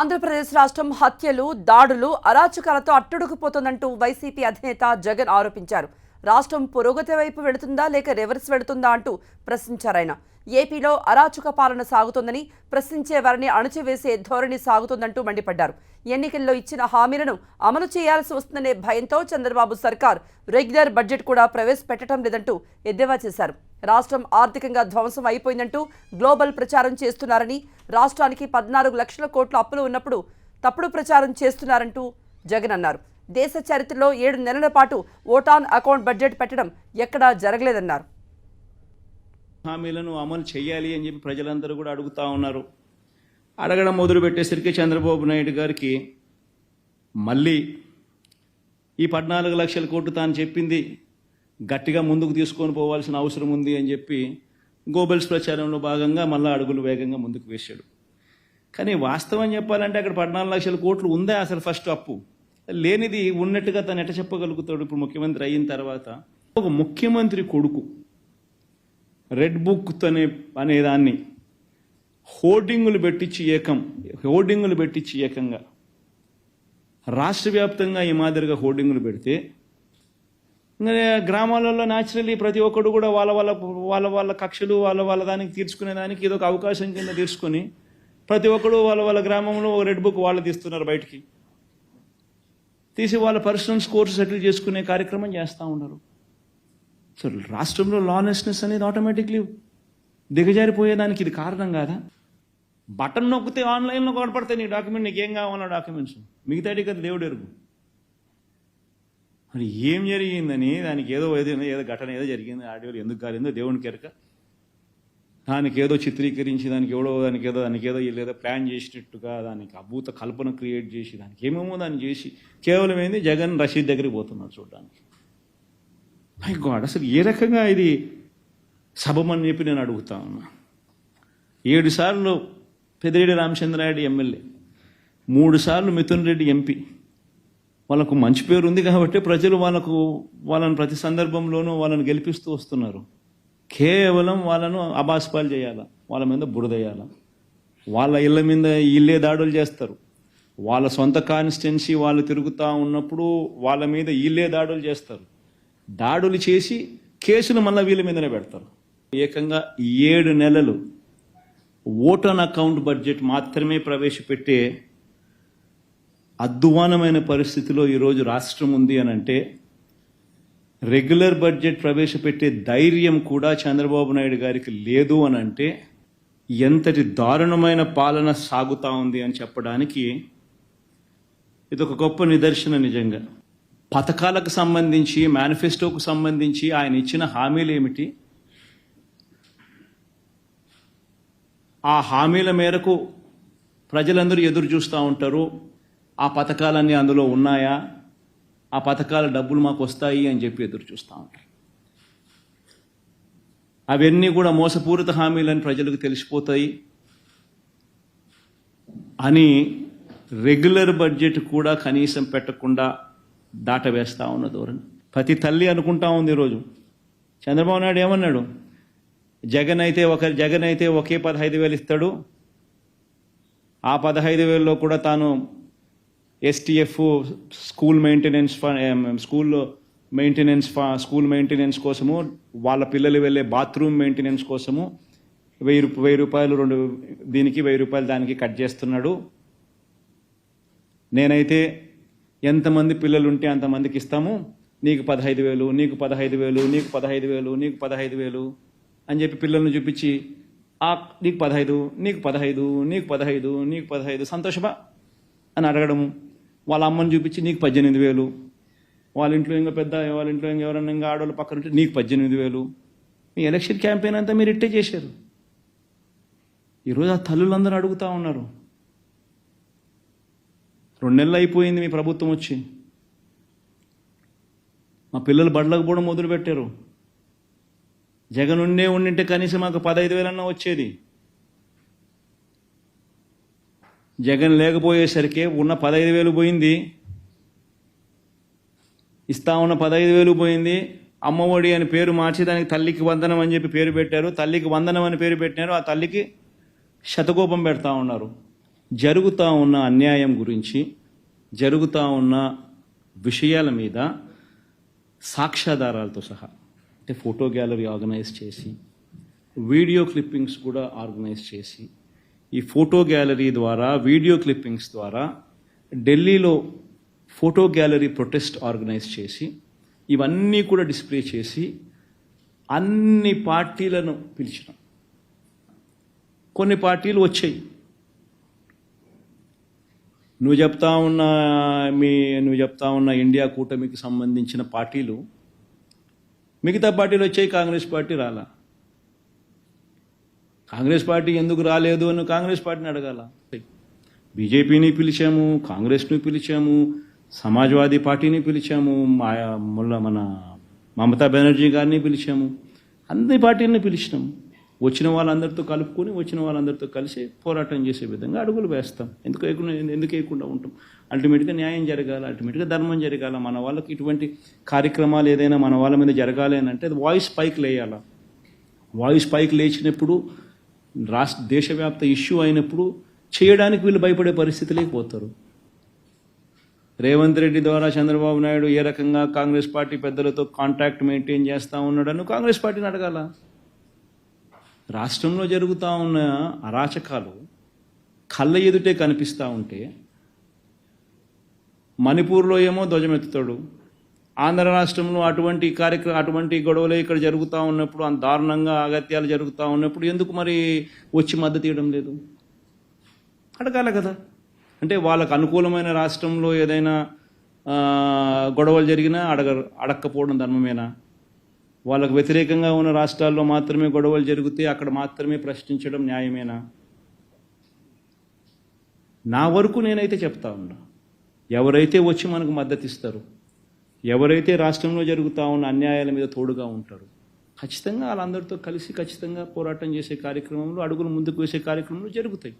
ఆంధ్రప్రదేశ్ రాష్ట్రం హత్యలు దాడులు అరాచకాలతో అట్టుడుకుపోతుందంటూ వైసీపీ అధినేత జగన్ ఆరోపించారు. రాష్ట్రం పురోగతి వైపు వెళుతుందా లేక రివర్స్ వెళుతుందా అంటూ ప్రశ్నించారాయన ఏపీలో అరాచక పాలన సాగుతోందని ప్రశ్నించే వారిని అణచివేసే ధోరణి సాగుతోందంటూ మండిపడ్డారు. ఎన్నికల్లో ఇచ్చిన హామీలను అమలు చేయాల్సి వస్తుందనే భయంతో చంద్రబాబు సర్కార్ రెగ్యులర్ బడ్జెట్ కూడా ప్రవేశపెట్టడం లేదంటూ ఎద్దేవా చేశారు. రాష్ట్రం ఆర్థికంగా ధ్వంసం అయిపోయిందంటూ గ్లోబల్ ప్రచారం చేస్తున్నారని రాష్ట్రానికి పద్నాలుగు లక్షల కోట్ల అప్పులు ఉన్నప్పుడు తప్పుడు ప్రచారం చేస్తున్నారంటూ జగన్ అన్నారు. దేశ చరిత్రలో ఏడు నెలల పాటు ఓటాన్ అకౌంట్ బడ్జెట్ పెట్టడం ఎక్కడా జరగలేదన్నారు. హామీలను అమలు చేయాలి అని చెప్పి ప్రజలందరూ కూడా అడుగుతా ఉన్నారు. అడగడం మొదలు పెట్టేసరికి చంద్రబాబు నాయుడు గారికి మళ్ళీ ఈ పద్నాలుగు లక్షల కోట్లు తాను చెప్పింది గట్టిగా ముందుకు తీసుకొని పోవాల్సిన అవసరం ఉంది అని చెప్పి గోబెల్స్ ప్రచారంలో భాగంగా మళ్ళీ అడుగులు వేగంగా ముందుకు వేశాడు. కానీ వాస్తవం చెప్పాలంటే అక్కడ పద్నాలుగు లక్షల కోట్లు ఉందా అసలు ఫస్ట్ అప్పు? లేనిది ఉన్నట్టుగా తను ఎట చెప్పగలుగుతాడు ఇప్పుడు ముఖ్యమంత్రి అయిన తర్వాత? ఒక ముఖ్యమంత్రి కొడుకు రెడ్ బుక్ తనే అనేదాన్ని హోర్డింగులు పెట్టించి ఏకం హోర్డింగులు పెట్టించి ఏకంగా. రాష్ట్ర వ్యాప్తంగా ఈ మాదిరిగా హోర్డింగులు పెడితే గ్రామాలలో న్యాచురల్లీ ప్రతి ఒక్కడు కూడా వాళ్ళ వాళ్ళ వాళ్ళ వాళ్ళ కక్షలు వాళ్ళ వాళ్ళ దానికి తీర్చుకునే దానికి ఇది ఒక అవకాశం కింద తీర్చుకొని ప్రతి ఒక్కడు వాళ్ళ వాళ్ళ గ్రామంలో ఒక రెడ్ బుక్ వాళ్ళు తీస్తున్నారు బయటికి. తీసి వాళ్ళ పర్సనల్ స్కోర్స్ సెటిల్ చేసుకునే కార్యక్రమం చేస్తూ ఉన్నారు. సో రాష్ట్రంలో లానెస్నెస్ అనేది ఆటోమేటిక్లీ దిగజారిపోయేదానికి ఇది కారణం కాదా? బటన్ నొక్కితే ఆన్లైన్లో కనపడతాయి నీ డాక్యుమెంట్ నీకు ఏం కావాలో డాక్యుమెంట్స్ మిగతాటి కదా దేవుడు ఎరుగు. మరి ఏం జరిగిందని దానికి ఏదో ఏదో ఏదో ఘటన ఏదో జరిగింది ఆడియోలు ఎందుకు కాలేదో దేవునికి ఎరక దానికి ఏదో చిత్రీకరించి దానికి ఎవడో దానికి ఏదో దానికి ఏదో లేదో ఏదో ప్లాన్ చేసినట్టుగా దానికి అభూత కల్పన క్రియేట్ చేసి దానికి ఏమేమో దాన్ని చేసి కేవలం ఏంది? జగన్ రషీద్ దగ్గరికి పోతున్నాడు చూడడానికి. మై గాడ్ అసలు ఏ రకంగా ఇది సభమని చెప్పి నేను అడుగుతా ఉన్నా. ఏడు సార్లు పెద్దిరెడ్డి రామచంద్రారెడ్డి ఎమ్మెల్యే మూడు సార్లు మిథున్ రెడ్డి ఎంపీ వాళ్ళకు మంచి పేరు ఉంది కాబట్టి ప్రజలు వాళ్ళకు వాళ్ళని ప్రతి సందర్భంలోనూ వాళ్ళని గెలిపిస్తూ వస్తున్నారు. కేవలం వాళ్ళను అబాస్పాలు చేయాలా వాళ్ళ మీద బురదయ్యాల. వాళ్ళ ఇళ్ళ మీద ఇల్లే దాడులు చేస్తారు. వాళ్ళ సొంత కాన్స్టిట్యున్సీ వాళ్ళు తిరుగుతూ ఉన్నప్పుడు వాళ్ళ మీద ఇల్లే దాడులు చేస్తారు. దాడులు చేసి కేసులు మళ్ళీ వీళ్ళ మీదనే పెడతారు. ఏకంగా ఏడు నెలలు ఓటన్ అకౌంట్ బడ్జెట్ మాత్రమే ప్రవేశపెట్టే అద్దువానమైన పరిస్థితిలో ఈరోజు రాష్ట్రం ఉంది అని అంటే రెగ్యులర్ బడ్జెట్ ప్రవేశపెట్టే ధైర్యం కూడా చంద్రబాబు నాయుడు గారికి లేదు అని అంటే ఎంతటి దారుణమైన పాలన సాగుతూ ఉంది అని చెప్పడానికి ఇది ఒక గొప్ప నిదర్శన నిజంగా. పథకాలకు సంబంధించి మేనిఫెస్టోకు సంబంధించి ఆయన ఇచ్చిన హామీలు ఏమిటి? ఆ హామీల మేరకు ప్రజలందరూ ఎదురు చూస్తూ ఉంటారు. ఆ పథకాలన్నీ అందులో ఉన్నాయా? ఆ పథకాల డబ్బులు మాకు వస్తాయి అని చెప్పి ఎదురు చూస్తూ ఉంటారు. అవన్నీ కూడా మోసపూరిత హామీలని ప్రజలకు తెలిసిపోతాయి అని రెగ్యులర్ బడ్జెట్ కూడా కనీసం పెట్టకుండా దాటవేస్తా ఉన్న ధోరణి. ప్రతి తల్లి అనుకుంటా ఉంది ఈరోజు చంద్రబాబు నాయుడు ఏమన్నాడు? జగన్ అయితే ఒక జగన్ అయితే ఒకే పదహైదు వేలు ఇస్తాడు. ఆ పదహైదు వేలలో కూడా తాను ఎస్టీఎఫ్ స్కూల్ మెయింటెనెన్స్ స్కూల్లో మెయింటెనెన్స్ స్కూల్ మెయింటెనెన్స్ కోసము వాళ్ళ పిల్లలు వెళ్ళే బాత్రూమ్ మెయింటెనెన్స్ కోసము వెయ్యి రూప- వెయ్యి రూపాయలు రెండు దీనికి వెయ్యి రూపాయలు దానికి కట్ చేస్తున్నాడు. నేనైతే ఎంతమంది పిల్లలు ఉంటే అంతమందికి ఇస్తాము. నీకు పదహైదు వేలు నీకు పదహైదు వేలు నీకు పదహైదు వేలు నీకు పదహైదు వేలు అని చెప్పి పిల్లల్ని చూపించి ఆ నీకు పదహైదు నీకు పదహైదు నీకు పదహైదు నీకు పదహైదు సంతోషమా? అని అడగడము. వాళ్ళ అమ్మని చూపించి నీకు పద్దెనిమిది వేలు. వాళ్ళ ఇంట్లో ఇంకా పెద్ద వాళ్ళ ఇంట్లో ఇంకా ఎవరన్నా ఇంకా ఆడవాళ్ళు పక్కన ఉంటే నీకు పద్దెనిమిది వేలు. మీ ఎలక్షన్ క్యాంపెయిన్ అంతా మీరు ఇట్టే చేశారు. ఈరోజు ఆ తల్లులందరూ అడుగుతా ఉన్నారు. రెండు నెలలు అయిపోయింది మీ ప్రభుత్వం వచ్చి. మా పిల్లలు బడులకు పోవడం మొదలు పెట్టారు జగన్ ఉండే ఉండింటే కనీసం మాకు పదహైదు వేలన్నా వచ్చేది. జగన్ లేకపోయేసరికి ఉన్న పదహైదు వేలు పోయింది. ఇస్తా ఉన్న పదహైదు వేలు పోయింది. అమ్మఒడి అని పేరు మార్చి దానికి తల్లికి వందనం అని చెప్పి పేరు పెట్టారు. తల్లికి వందనం అని పేరు పెట్టినారు. ఆ తల్లికి శతకోపం పెడతా ఉన్నారు. జరుగుతూ ఉన్న అన్యాయం గురించి జరుగుతూ ఉన్న విషయాల మీద సాక్ష్యాధారాలతో సహా అంటే ఫోటో గ్యాలరీ ఆర్గనైజ్ చేసి వీడియో క్లిప్పింగ్స్ కూడా ఆర్గనైజ్ చేసి ఈ ఫోటో గ్యాలరీ ద్వారా వీడియో క్లిప్పింగ్స్ ద్వారా ఢిల్లీలో ఫోటో గ్యాలరీ ప్రొటెస్ట్ ఆర్గనైజ్ చేసి ఇవన్నీ కూడా డిస్ప్లే చేసి అన్ని పార్టీలను పిలిచినాం. కొన్ని పార్టీలు వచ్చాయి. నువ్వు చెప్తా ఉన్న మీ నువ్వు చెప్తా ఉన్న ఇండియా కూటమికి సంబంధించిన పార్టీలు మిగతా పార్టీలు వచ్చాయి కాంగ్రెస్ పార్టీ రాలా. కాంగ్రెస్ పార్టీ ఎందుకు రాలేదు అని కాంగ్రెస్ పార్టీని అడగాల. బీజేపీని పిలిచాము కాంగ్రెస్ని పిలిచాము సమాజ్వాదీ పార్టీని పిలిచాము మా ముల్ల మన మమతా బెనర్జీ గారిని పిలిచాము. అన్ని పార్టీలని పిలిచినాము వచ్చిన వాళ్ళందరితో కలుపుకొని వచ్చిన వాళ్ళందరితో కలిసి పోరాటం చేసే విధంగా అడుగులు వేస్తాం. ఎందుకు వేయకుండా ఎందుకు వేయకుండా ఉంటాం? అల్టిమేట్గా న్యాయం జరగాలి అల్టిమేట్గా ధర్మం జరగాల. మన వాళ్ళకి ఇటువంటి కార్యక్రమాలు ఏదైనా మన వాళ్ళ మీద జరగాలి అని అంటే అది వాయిస్ పైకి లేయాలా. వాయిస్ పైకి లేచినప్పుడు రాష్ట్ర దేశవ్యాప్త ఇష్యూ అయినప్పుడు చేయడానికి వీళ్ళు భయపడే పరిస్థితి లేకపోతారు రేవంత్ రెడ్డి ద్వారా చంద్రబాబు నాయుడు ఏ రకంగా కాంగ్రెస్ పార్టీ పెద్దలతో కాంటాక్ట్ మెయింటైన్ చేస్తూ ఉన్నాడని కాంగ్రెస్ పార్టీని అడగాల. రాష్ట్రంలో జరుగుతూ ఉన్న అరాచకాలు కళ్ళ ఎదుటే కనిపిస్తూ ఉంటే మణిపూర్లో ఏమో ధ్వజమెత్తుతాడు. ఆంధ్ర రాష్ట్రంలో అటువంటి కార్యక్రమం అటువంటి గొడవలు ఇక్కడ జరుగుతూ ఉన్నప్పుడు అంత దారుణంగా అగత్యాలు జరుగుతూ ఉన్నప్పుడు ఎందుకు మరి వచ్చి మద్దతు ఇవ్వడం లేదు? అడగాల కదా. అంటే వాళ్ళకు అనుకూలమైన రాష్ట్రంలో ఏదైనా గొడవలు జరిగినా అడగ అడక్కపోవడం ధర్మమేనా? వాళ్ళకు వ్యతిరేకంగా ఉన్న రాష్ట్రాల్లో మాత్రమే గొడవలు జరిగితే అక్కడ మాత్రమే ప్రశ్నించడం న్యాయమేనా? నా వరకు నేనైతే చెప్తా ఉన్నా. ఎవరైతే వచ్చి మనకు మద్దతిస్తారు ఎవరైతే రాష్ట్రంలో జరుగుతూ ఉన్న అన్యాయాల మీద తోడుగా ఉంటారు ఖచ్చితంగా వాళ్ళందరితో కలిసి ఖచ్చితంగా పోరాటం చేసే కార్యక్రమంలో అడుగులు ముందుకు వేసే కార్యక్రమాలు జరుగుతాయి.